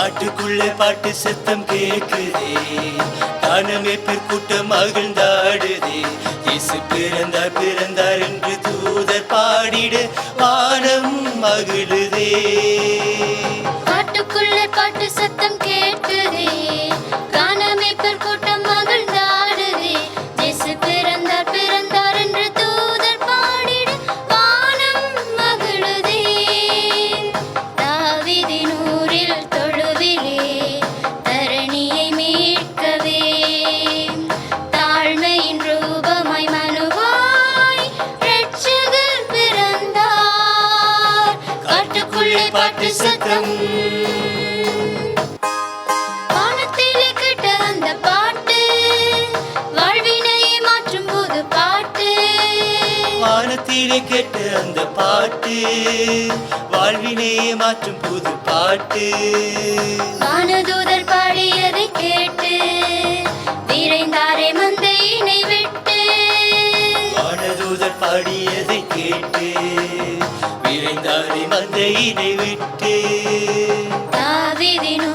காட்டுக்குள்ளே பாட்டு சத்தம் கேட்குதே. தானமே பெருக்கூட்டம் மகிழ்ந்தாடுதே. இயேசு பிறந்தார் பிறந்தார் என்று தூதர் பாடிட வானம் மகிழுதே. காட்டுக்குள்ளே பாட்டு சத்தம் கேட்டு பாட்டு சத்தம். வானத்திலே கேட்ட அந்த பாட்டு வாழ்வினையை மாற்றும் போது பாட்டு. வானத்திலே கேட்ட அந்த பாட்டு வாழ்வினையே மாற்றும் புது பாட்டு. வானதூதர் பாடியதை கேட்டு விரைந்தாரே மந்தையினை விட்டு. வானதூதர் பாடியதை கேட்டு விரைந்தாரை மந்தையினை விட்டு தாவீதின்